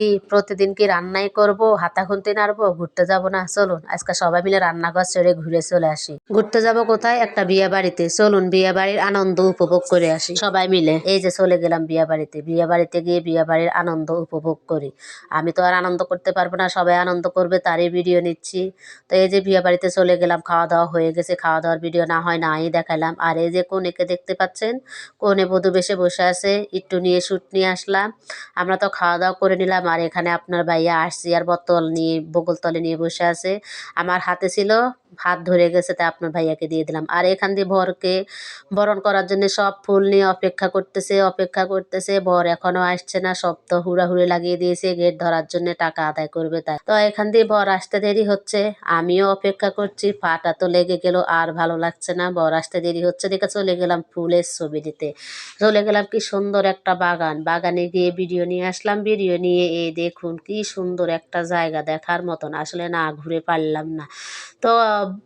কি প্রতিদিন কি রান্নাই করব? হাতা খুন্তি নাড়বো? ঘুরতে যাব না? চলুন, আজকে সবাই মিলে রান্নাঘর ছেড়ে ঘুরে চলে আসি। ঘুরতে যাব কোথায়? একটা বিয়ে বাড়িতে। চলুন, বিয়ে বাড়ির আনন্দ উপভোগ করে আসি। সবাই মিলে এই যে চলে গেলাম বিয়ে বাড়িতে। বিয়ে বাড়িতে গিয়ে বিয়ে বাড়ির আনন্দ উপভোগ করি। আমি তো আর আনন্দ করতে পারব না, সবাই আনন্দ করবে, তারই ভিডিও নিচ্ছি। তো এই যে বিয়ে বাড়িতে চলে গেলাম খাওয়া দাওয়া হয়ে গেছে খাওয়া দাওয়ার ভিডিও না হয় নাই দেখালাম। আর এই যে কোনেকে দেখতে পাচ্ছেন? কোনে বধু বেশে বসে আছে একটু নিয়ে শুট নিয়ে আসলাম। আমরা তো খাওয়া দাওয়া করে নিলাম আর এখানে আপনার ভাইয়া আসছি আর বোতল নিয়ে বগলতলে নিয়ে বসে আছে। আমার হাতে ছিল হাত ধরে গেছে তা আপনার ভাইয়াকে দিয়ে দিলাম। আর এখান দিয়ে ভরকে বরণ করার জন্য সব ফুল নিয়ে অপেক্ষা করতেছে অপেক্ষা করতেছে। বর এখনও আসছে না, সব তো হুড়াহুড়ি লাগিয়ে দিয়েছে গেট ধরার জন্য টাকা আদায় করবে তাই। তো এখান দিয়ে বর আসতে দেরি হচ্ছে, আমিও অপেক্ষা করছি পাটা তো লেগে গেল, আর ভালো লাগছে না। বর আসতে দেরি হচ্ছে, দেখে চলে গেলাম ফুলের ছবি দিতে চলে গেলাম কি সুন্দর একটা বাগান। বাগানে গিয়ে ভিডিও নিয়ে আসলাম, ভিডিও নিয়ে এই দেখুন কি সুন্দর একটা জায়গা দেখার মতন। আসলে না, ঘুরে পারলাম না। তো,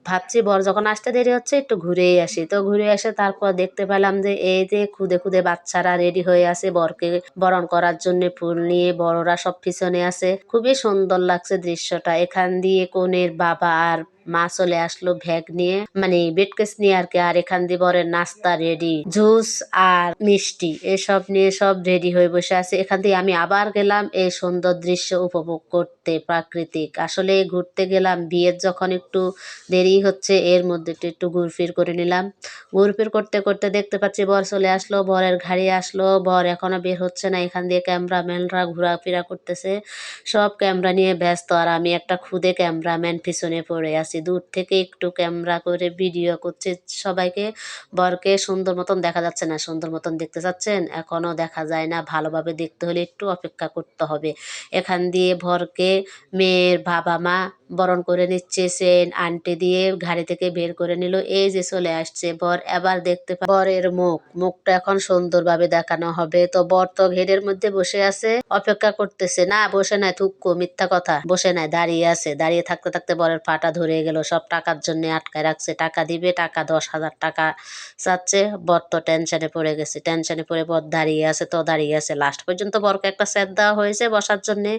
ভাবছি বর যখন আসতে দেরি হচ্ছে একটু ঘুরেই আসি। তো ঘুরে এসে তারপর দেখতে পেলাম যে, এই যে খুদে খুদে বাচ্চারা রেডি হয়ে আছে বরকে বরণ করার জন্য ফুল নিয়ে, বড়রা সব পিছনে আছে। খুবই সুন্দর লাগছে দৃশ্যটা। এখান দিয়ে কনের বাবা আর মা চলে আসলো ভ্যাগ নিয়ে। মানে বেটকেস নিয়ে আর কি। আর এখান দিয়ে বরের নাস্তা রেডি জুস আর মিষ্টি। এসব নিয়ে সব রেডি হয়ে বসে আছে। এখান থেকে আমি আবার গেলাম এই সুন্দর দৃশ্য উপভোগ করতে প্রাকৃতিক। আসলে ঘুরতে গেলাম, বিয়ের যখন একটু দেরি হচ্ছে, এর মধ্যে একটু একটু ঘুরফির করে নিলাম। ঘুরফির করতে করতে দেখতে পাচ্ছি বর চলে আসলো, বরের ঘাড়ি আসলো। বর এখনও বের হচ্ছে না। এখান দিয়ে ক্যামেরাম্যানরা ঘোরাফেরা করতেছে। সব ক্যামেরা নিয়ে ব্যস্ত। আর আমি একটা খুদে ক্যামেরাম্যান পিছনে পড়ে আছি। আসছি দূর থেকে একটু ক্যামেরা করে ভিডিও করছে। সবাইকে বরকে সুন্দর মতন দেখা যাচ্ছে না। সুন্দর মতন দেখতে চাচ্ছেন? এখনও দেখা যায় না। ভালোভাবে দেখতে হলে একটু অপেক্ষা করতে হবে। এখান দিয়ে ভরকে মেয়ের বাবা মা বরণ করে নিচ্ছে। সেন আন্টি দিয়ে ঘাড়ি থেকে বের করে নিল। এই যে চলে আসছে, বর এবার দেখতে বরের মুখ। মুখটা এখন সুন্দরভাবে দেখানো হবে। তো বর তো ঘেরের মধ্যে বসে আছে। অপেক্ষা করতেছে, না, বসে নাই থুক্কো মিথ্যা কথা। বসে নাই, দাঁড়িয়ে আছে। দাঁড়িয়ে থাকতে থাকতে বরের পাটা ধরে গেল। সব টাকার জন্য আটকায় রাখছে। টাকা দিবে, টাকা দশ হাজার টাকা চাচ্ছে। বর তো টেনশনে পড়ে গেছে। টেনশনে পড়ে বর দাঁড়িয়ে আছে, তো দাঁড়িয়ে আছে। লাস্ট পর্যন্ত বরকে একটা সেট দেওয়া হয়েছে বসার জন্যে।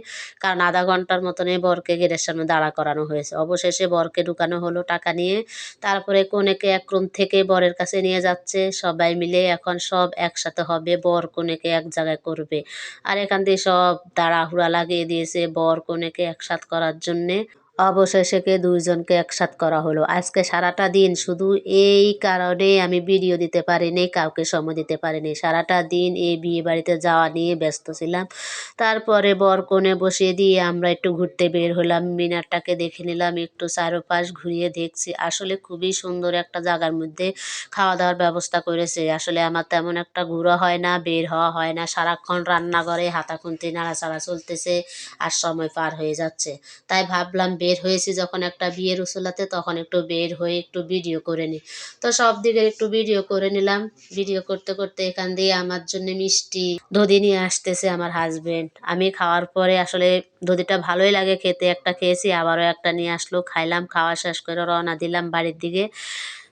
কারণ আধা ঘণ্টার মতনই বরকে ঘেরের সামনে দাঁড়া করানো হয়েছে। অবশেষে বরকে ঢুকানো হলো টাকা নিয়ে। তারপরে কনেকে এক রুম থেকে বরের কাছে নিয়ে যাচ্ছে। সবাই মিলে এখন সব একসাথে হবে। বর কনেকে এক জায়গায় করবে। আর এখান দিয়ে সব তাড়াহুড়া লাগিয়ে দিয়েছে বর কনেকে একসাথ করার জন্যে। অবশেষে দুইজনকে একসাথ করা হলো। আজকে সারাটা দিন শুধু এই কারণে আমি ভিডিও দিতে পারিনি, কাউকে সময় দিতে পারিনি। সারাটা দিন এই বিয়ে বাড়িতে যাওয়া নিয়ে ব্যস্ত ছিলাম। তারপরে বরকনে বসিয়ে দিয়ে আমরা একটু ঘুরতে বের হলাম। মিনারটাকে দেখে নিলাম, একটু চারোপাশ ঘুরিয়ে দেখছি। আসলে খুবই সুন্দর একটা জায়গার মধ্যে খাওয়া দাওয়ার ব্যবস্থা করেছে। আসলে আমার তেমন একটা ঘুরা হয় না, বের হওয়া হয় না। সারাক্ষণ রান্নাঘরে হাতা খুন্তি নাড়াচাড়া চলতেছে আর সময় পার হয়ে যাচ্ছে। তাই ভাবলাম বের হয়েছি যখন একটা বিয়ের উসুলাতে তখন একটু বের হয়ে একটু ভিডিও করে নিই তো সব দিকে একটু ভিডিও করে নিলাম। ভিডিও করতে করতে এখান দিয়ে আমার জন্য মিষ্টি দধি নিয়ে আসতেছে আমার হাজবেন্ড আমি খাওয়ার পরে আসলে দধিটা ভালোই লাগে খেতে। একটা খেয়েছি, আবারও একটা নিয়ে আসলো, খাইলাম, খাওয়া শেষ করে রওনা দিলাম বাড়ির দিকে।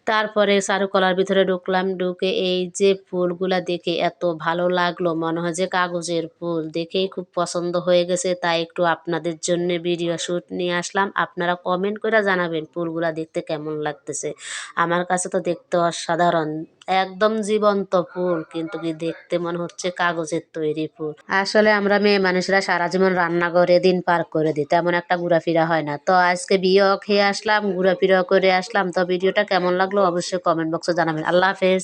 তারপরে চারুকলার ভিতরে ঢুকলাম, ঢুকে এই যে ফুলগুলা দেখে এত ভালো লাগল, মনে হয় যে কাগজের ফুল। দেখেই খুব পছন্দ হয়ে গেছে, তাই একটু আপনাদের জন্য ভিডিও শ্যুট নিয়ে আসলাম। আপনারা কমেন্ট করে জানাবেন ফুলগুলা দেখতে কেমন লাগতেছে। আমার কাছে তো দেখতে অসাধারণ। একদম জীবন্ত ফুল, কিন্তু কি দেখতে মনে হচ্ছে কাগজের তৈরি ফুল। আসলে আমরা মেয়ে মানুষরা সারা জীবন রান্না করে দিন পার করে দিই, তেমন একটা ঘোরাফেরা হয় না। তো আজকে বিয়ে খেয়ে আসলাম ঘোরাফেরা করে আসলাম। তো ভিডিওটা কেমন লাগল অবশ্যই কমেন্ট বক্সে জানাবেন। আল্লাহ হাফেজ।